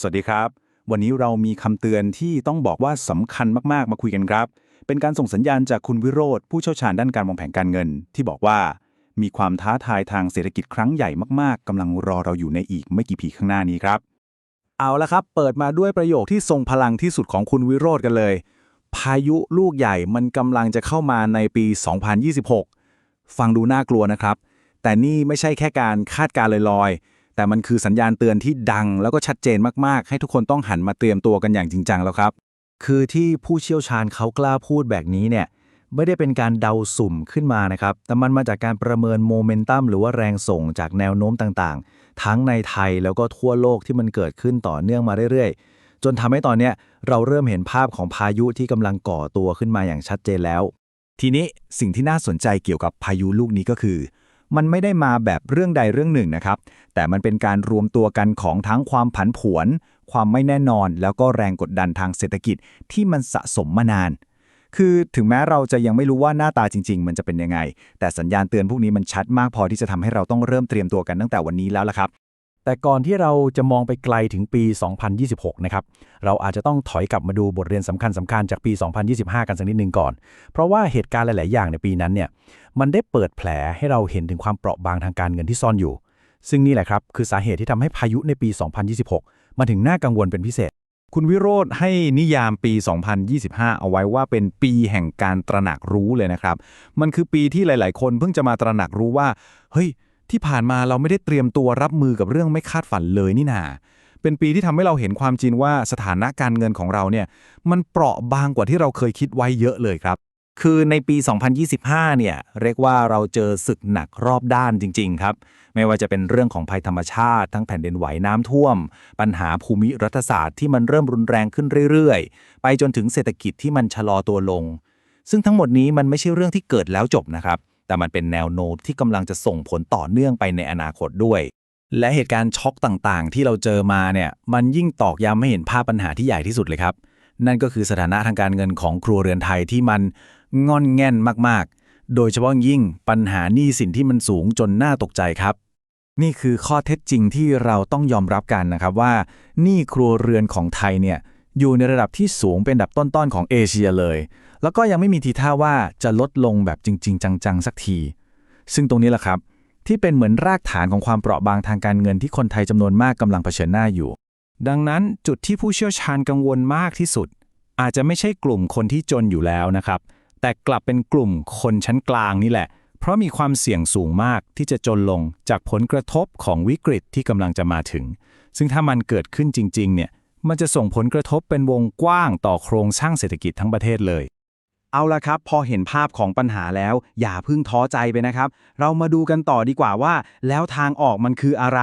สวัสดีครับ วันนี้เรามีคำเตือนที่ต้องบอกว่าสำคัญมากๆ มาคุยกันครับ เป็นการส่งสัญญาณจากคุณวิโรธผู้เชี่ยวชาญด้านการวางแผนการเงิน ที่บอกว่า มีความท้าทายทางเศรษฐกิจครั้งใหญ่มากๆกำลังรอเราอยู่ในอีกไม่กี่ปีข้างหน้านี้ครับ เอาละครับ เปิดมาด้วยประโยคที่ทรงพลังที่สุดของคุณวิโรธกันเลย พายุลูกใหญ่มันกำลังจะเข้ามาในปี 2026 ฟังดูน่ากลัวนะครับ แต่นี่ไม่ใช่แค่การคาดการณ์ลอยๆ แต่มันคือสัญญาณเตือนที่ดังแล้วก็ชัดเจนมากๆ ให้ทุกคนต้องหันมาเตรียมตัวกันอย่างจริงจังแล้วครับ คือที่ผู้เชี่ยวชาญเขากล้าพูดแบบนี้เนี่ยไม่ได้เป็นการเดาสุ่มขึ้นมานะครับ แต่มันมาจากการประเมินโมเมนตัมหรือว่าแรงส่งจากแนวโน้มต่างๆ ทั้งในไทยแล้วก็ทั่วโลกที่มันเกิดขึ้นต่อเนื่องมาเรื่อยๆ จนทำให้ตอนเนี้ยเราเริ่มเห็นภาพของพายุที่กำลังก่อตัวขึ้นมาอย่างชัดเจนแล้ว ทีนี้สิ่งที่น่าสนใจเกี่ยวกับพายุลูกนี้ก็คือ มันไม่ได้มาแบบเรื่องใดเรื่องหนึ่งนะครับ แต่มันเป็นการรวมตัวกันของทั้งความผันผวน ความไม่แน่นอน แล้วก็แรงกดดันทางเศรษฐกิจที่มันสะสมมานาน คือถึงแม้เราจะยังไม่รู้ว่าหน้าตาจริง ๆ มันจะเป็นยังไง แต่สัญญาณเตือนพวกนี้มันชัดมากพอที่จะทำให้เราต้องเริ่มเตรียมตัวกันตั้งแต่วันนี้แล้วละครับ แต่ก่อนที่เราจะมองไปไกลถึงปี 2026 นะครับ เราอาจจะต้องถอยกลับมาดูบทเรียนสำคัญสำคัญจากปี 2025 กันสักนิดหนึ่งก่อน เพราะว่าเหตุการณ์หลาย ๆ อย่างในปีนั้นเนี่ย มันได้เปิดแผลให้เราเห็นถึงความเปราะบางทางการเงินที่ซ่อนอยู่ ซึ่งนี่แหละครับ คือสาเหตุที่ทำให้พายุในปี 2026 มาถึงน่ากังวลเป็นพิเศษ คุณวิโรธให้นิยามปี 2025 เอาไว้ว่าเป็นปีแห่งการตระหนักรู้เลยนะครับ มันคือปีที่หลาย ๆ คนเพิ่งจะมาตระหนักรู้ว่า เฮ้ย ที่ผ่านมาเราไม่ได้เตรียมตัวรับมือกับเรื่องไม่คาดฝันเลยนี่นาเป็นปีที่ทำให้เราเห็นความจริงว่าสถานะการเงินของเราเนี่ยมันเปราะบางกว่าที่เราเคยคิดไว้เยอะเลยครับ คือในปี 2025 เนี่ยเรียกว่าเราเจอศึกหนักรอบด้านจริง ๆ ครับ ไม่ว่าจะเป็นเรื่องของภัยธรรมชาติ ทั้งแผ่นดินไหวน้ำท่วม ปัญหาภูมิรัฐศาสตร์ที่มันเริ่มรุนแรงขึ้นเรื่อยๆ ไปจนถึงเศรษฐกิจที่มันชะลอตัวลง ซึ่งทั้งหมดนี้มันไม่ใช่เรื่องที่เกิดแล้วจบนะครับ แต่มันเป็นแนวโน้มที่กำลังจะส่งผลต่อเนื่องไปในอนาคตด้วย และเหตุการณ์ช็อกต่างๆ ที่เราเจอมาเนี่ยมันยิ่งตอกย้ำให้เห็นภาพปัญหาที่ใหญ่ที่สุดเลยครับ นั่นก็คือสถานะทางการเงินของครัวเรือนไทยที่มันงอนแง่นมากๆ โดยเฉพาะยิ่งปัญหาหนี้สินที่มันสูงจนน่าตกใจครับนี่คือข้อเท็จจริงที่เราต้องยอมรับกันนะครับว่าหนี้ครัวเรือนของไทยเนี่ยอยู่ในระดับที่สูงเป็นอันดับต้นๆของเอเชียเลย แล้วก็ยังไม่มีทีท่าว่าจะลดลงแบบจริง ๆ จังๆ สักที ซึ่งตรงนี้แหละครับ ที่เป็นเหมือนรากฐานของความเปราะบางทางการเงินที่คนไทยจำนวนมากกำลังเผชิญหน้าอยู่ ดังนั้นจุดที่ผู้เชี่ยวชาญกังวลมากที่สุด อาจจะไม่ใช่กลุ่มคนที่จนอยู่แล้วนะครับ แต่กลับเป็นกลุ่มคนชั้นกลางนี่แหละ เพราะมีความเสี่ยงสูงมากที่จะจนลงจากผลกระทบของวิกฤตที่กำลังจะมาถึง ซึ่งถ้ามันเกิดขึ้นจริง ๆ เนี่ย มันจะส่งผลกระทบเป็นวงกว้างต่อโครงสร้างเศรษฐกิจทั้งประเทศเลย เอาละครับ พอเห็นภาพของปัญหาแล้ว อย่าเพิ่งท้อใจไปนะครับ เรามาดูกันต่อดีกว่าว่า แล้วทางออกมันคืออะไร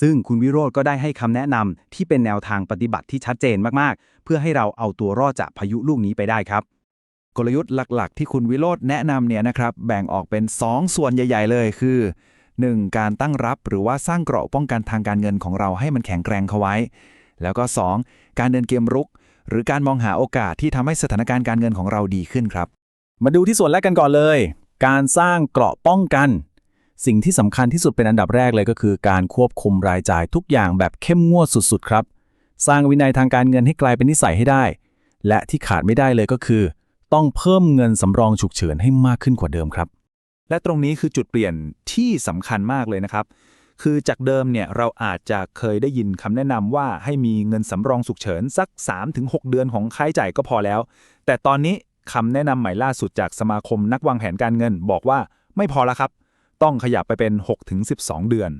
ซึ่งคุณวิโรธก็ได้ให้คำแนะนำที่เป็นแนวทางปฏิบัติที่ชัดเจนมากๆ เพื่อให้เราเอาตัวรอดจากพายุลูกนี้ไปได้ครับ กลยุทธ์หลักๆ ที่คุณวิโรธแนะนำเนี่ยนะครับ แบ่งออกเป็น 2 ส่วนใหญ่ ๆ เลยคือ 1. การตั้งรับหรือว่าสร้างเกราะป้องกันทางการเงินของเราให้มันแข็งแกร่งเข้าไว้ แล้วก็ 2. การเดินเกมรุก หรือการมองหาโอกาสที่ทำให้สถานการณ์การเงินของเราดีขึ้นครับ มาดูที่ส่วนแรกกันก่อนเลย การสร้างเกราะป้องกัน สิ่งที่สำคัญที่สุดเป็นอันดับแรกเลยก็คือ การควบคุมรายจ่ายทุกอย่างแบบเข้มงวดสุดๆครับ สร้างวินัยทางการเงินให้กลายเป็นนิสัยให้ได้ และที่ขาดไม่ได้เลยก็คือ ต้องเพิ่มเงินสำรองฉุกเฉินให้มากขึ้นกว่าเดิมครับ และตรงนี้คือจุดเปลี่ยนที่สำคัญมากเลยนะครับ คือจากเดิมเนี่ยเราอาจจะเคยได้ยินคำแนะนำว่าให้มีเงินสำรองฉุกเฉินสัก 3-6 เดือนของค่าใช้จ่ายก็พอแล้ว แต่ตอนนี้คำแนะนำใหม่ล่าสุดจากสมาคมนักวางแผนการเงินบอกว่าไม่พอแล้วครับ ต้องขยับไปเป็น 6-12 เดือน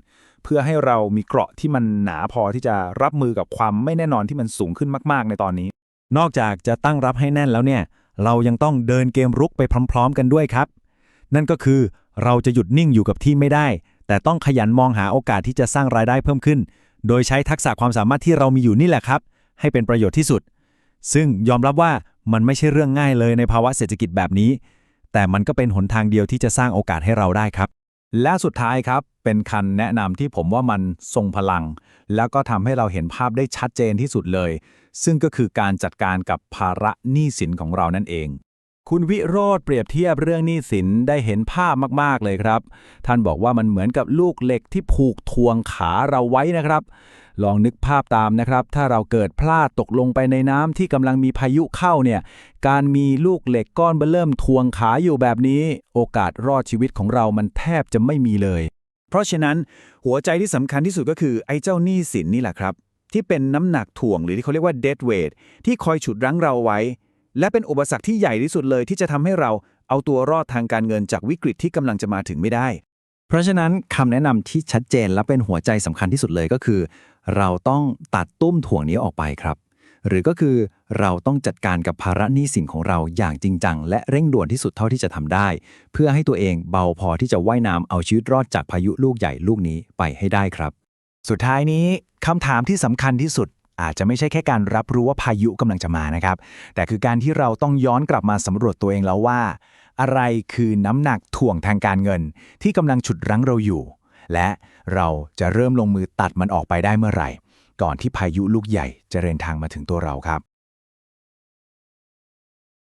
เพื่อให้เรามีเกราะที่มันหนาพอที่จะรับมือกับความไม่แน่นอนที่มันสูงขึ้นมากๆ ในตอนนี้ นอกจากจะตั้งรับให้แน่นแล้วเนี่ย เรายังต้องเดินเกมรุกไปพร้อม ๆ กันด้วยครับ นั่นก็คือเราจะหยุดนิ่งอยู่กับที่ไม่ได้ แต่ต้องขยันมองหาโอกาสที่จะสร้างรายได้เพิ่มขึ้น โดยใช้ทักษะความสามารถที่เรามีอยู่นี่แหละครับ ให้เป็นประโยชน์ที่สุด ซึ่งยอมรับว่ามันไม่ใช่เรื่องง่ายเลยในภาวะเศรษฐกิจแบบนี้ แต่มันก็เป็นหนทางเดียวที่จะสร้างโอกาสให้เราได้ครับ และสุดท้ายครับเป็นคันแนะนำที่ผมว่ามันทรงพลัง แล้วก็ทำให้เราเห็นภาพได้ชัดเจนที่สุดเลย ซึ่งก็คือการจัดการกับภาระหนี้สินของเรานั่นเอง คุณวิโรธเปรียบเทียบเรื่องหนี้สินได้เห็นภาพมาก ๆ เลยครับ ท่านบอกว่ามันเหมือนกับลูกเหล็กที่ผูกทวงขาเราไว้นะครับ ลองนึกภาพตามนะครับ ถ้าเราเกิดพลาดตกลงไปในน้ำที่กำลังมีพายุเข้าเนี่ย การมีลูกเหล็กก้อนเบอเริ่มทวงขาอยู่แบบนี้ โอกาสรอดชีวิตของเรามันแทบจะไม่มีเลย เพราะฉะนั้นหัวใจที่สำคัญที่สุดก็คือไอ้เจ้าหนี้สินนี่แหละครับ ที่เป็นน้ำหนักถ่วงหรือที่เขาเรียกว่า dead weight ที่คอยฉุดรั้งเราไว้ และเป็นอุปสรรคที่ใหญ่ที่สุดเลยที่จะทำให้เราเอาตัวรอดทางการเงินจากวิกฤตที่กำลังจะมาถึงไม่ได้ เพราะฉะนั้นคำแนะนำที่ชัดเจนและเป็นหัวใจสำคัญที่สุดเลยก็คือ เราต้องตัดตุ้มถ่วงนี้ออกไปครับ หรือก็คือเราต้องจัดการกับภาระหนี้สินของเราอย่างจริงจัง และเร่งด่วนที่สุดเท่าที่จะทำได้ เพื่อให้ตัวเองเบาพอที่จะว่ายน้ำเอาชีวิตรอดจากพายุลูกใหญ่ลูกนี้ไปให้ได้ครับ สุดท้ายนี้คำถามที่สำคัญที่สุด อาจจะไม่ใช่แค่การรับรู้ว่าพายุกำลังจะมานะครับ แต่คือการที่เราต้องย้อนกลับมาสำรวจตัวเองแล้วว่า อะไรคือน้ำหนักถ่วงทางการเงิน ที่กำลังฉุดรั้งเราอยู่ และเราจะเริ่มลงมือตัดมันออกไปได้เมื่อไหร่ ก่อนที่พายุลูกใหญ่จะเรินทางมาถึงตัวเราครับ